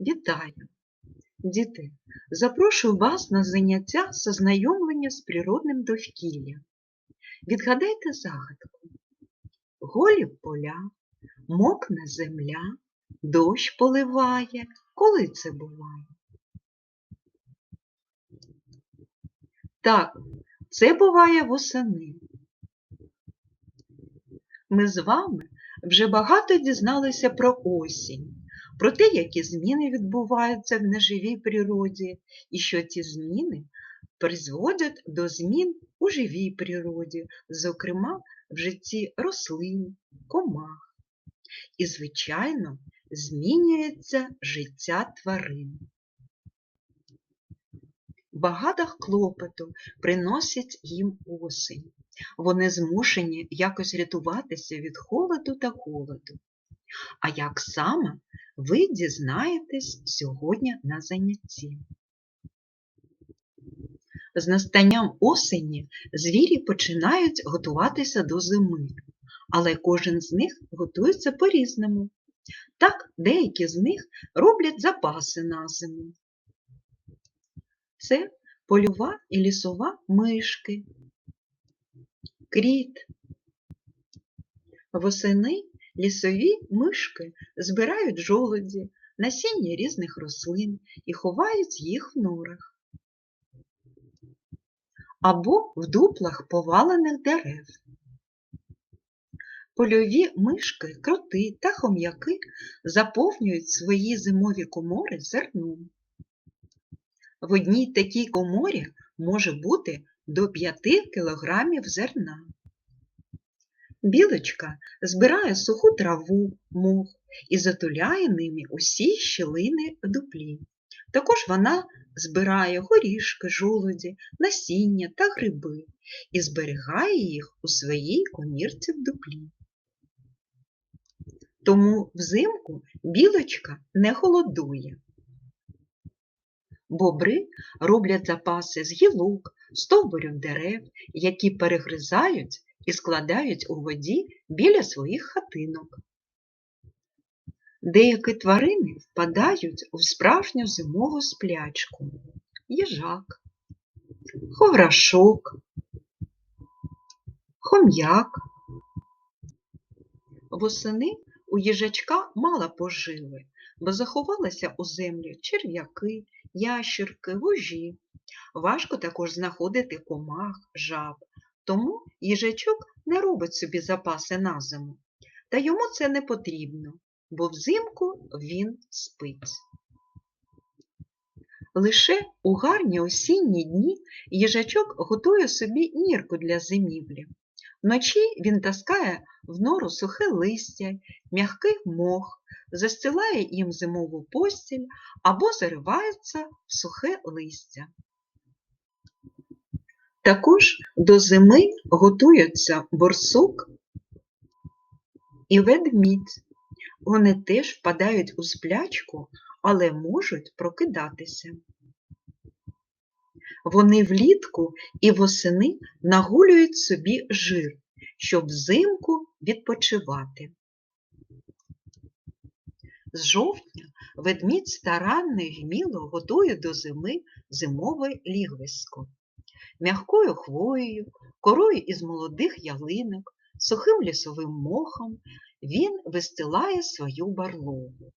Вітаю! Діти, запрошую вас на заняття з ознайомлення з природним довкіллям. Відгадайте загадку. Голі поля, мокне земля, дощ поливає. Коли це буває? Так, це буває восени. Ми з вами вже багато дізналися про осінь, про те, які зміни відбуваються в неживій природі, і що ці зміни призводять до змін у живій природі, зокрема в житті рослин, комах. І, звичайно, змінюється життя тварин. Багато клопоту приносить їм осінь. Вони змушені якось рятуватися від холоду та голоду. А як саме, ви дізнаєтесь сьогодні на занятті. З настанням осені звірі починають готуватися до зими, але кожен з них готується по-різному. Так, деякі з них роблять запаси на зиму. Це польова і лісова мишки, кріт. Восени лісові мишки збирають жолоді, насіння різних рослин і ховають їх в норах або в дуплах повалених дерев. Польові мишки, кроти та хом'яки заповнюють свої зимові комори зерном. В одній такій коморі може бути до 5 кілограмів зерна. Білочка збирає суху траву, мох і затуляє ними усі щілини дуплі. Також вона збирає горішки, жолуді, насіння та гриби і зберігає їх у своїй комірці в дуплі. Тому взимку білочка не голодує. Бобри роблять запаси з гілок, стовбурів дерев, які перегризають і складають у воді біля своїх хатинок. Деякі тварини впадають у справжню зимову сплячку. Їжак, ховрашок, хом'як. Восени у їжачка мало поживи, бо заховалися у землю черв'яки, ящерки, вужі. Важко також знаходити комах, жаб, тому їжачок не робить собі запаси на зиму. Та йому це не потрібно, бо взимку він спить. Лише у гарні осінні дні їжачок готує собі нірку для зимівлі. Вночі він таскає в нору сухе листя, м'який мох, застилає їм зимову постіль або заривається в сухе листя. Також до зими готуються борсук і ведмідь. Вони теж впадають у сплячку, але можуть прокидатися. Вони влітку і восени нагулюють собі жир, щоб взимку відпочивати. З жовтня ведмідь старанно й вміло готує до зими зимове лігвисько. М'якою хвоєю, корою із молодих ялинок, сухим лісовим мохом він вистилає свою барлогу.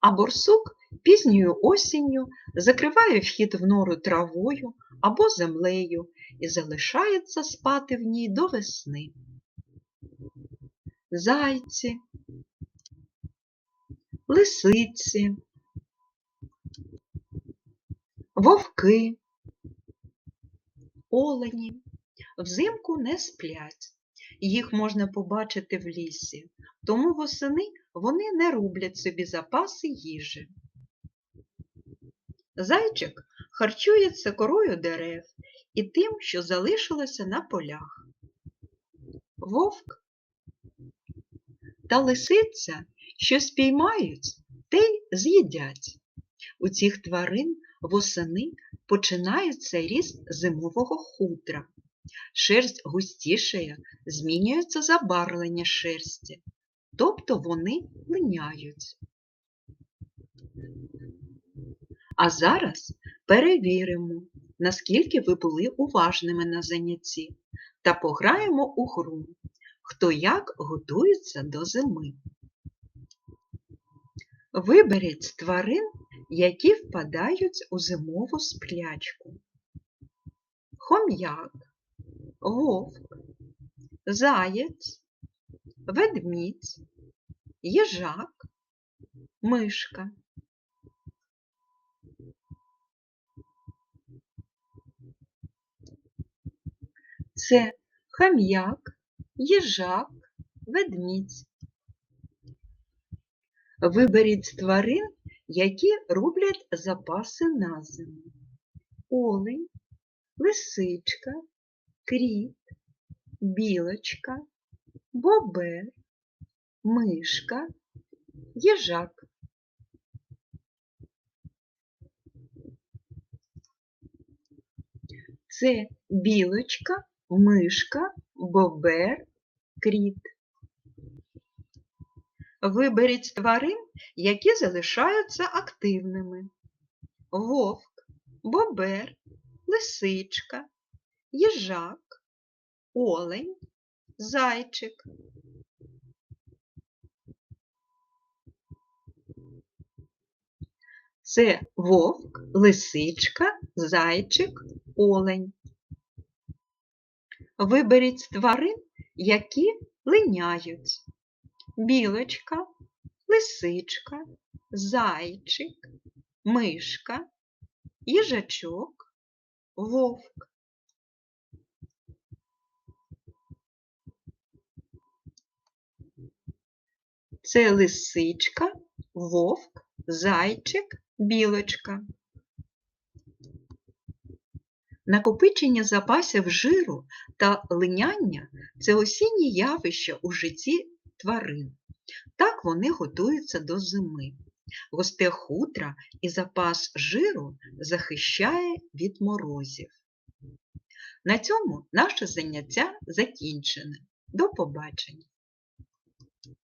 А борсук пізньою осінню закриває вхід в нору травою або землею і залишається спати в ній до весни. Зайці, лисиці, вовки, олені взимку не сплять. Їх можна побачити в лісі, тому восени вони не роблять собі запаси їжі. Зайчик харчується корою дерев і тим, що залишилося на полях. Вовк та лисиця, що спіймають, те й з'їдять. У цих тварин восени починається ріст зимового хутра. Шерсть густішає, змінюється забарвлення шерсті. тобто вони линяють. А зараз перевіримо, наскільки ви були уважними на занятті, та пограємо у гру, хто як готується до зими. Виберіть тварин, які впадають у зимову сплячку. Хом'як, вовк, заєць, ведмідь, їжак, мишка. Це хам'як, їжак, ведмідь. Виберіть тварин, які роблять запаси на зиму. Олень, лисичка, кріт, білочка, бобер, мишка, їжак. Це білочка, мишка, бобер, кріт. Виберіть тварин, які залишаються активними. Вовк, бобер, лисичка, їжак, олень, зайчик. Це вовк, лисичка, зайчик, олень. Виберіть тварин, які линяють. Білочка, лисичка, зайчик, мишка, їжачок, вовк. Це лисичка, вовк, зайчик, білочка. Накопичення запасів жиру та линяння це осінні явища у житті тварин. Так вони готуються до зими. Густе хутра і запас жиру захищає від морозів. На цьому наше заняття закінчене. До побачення!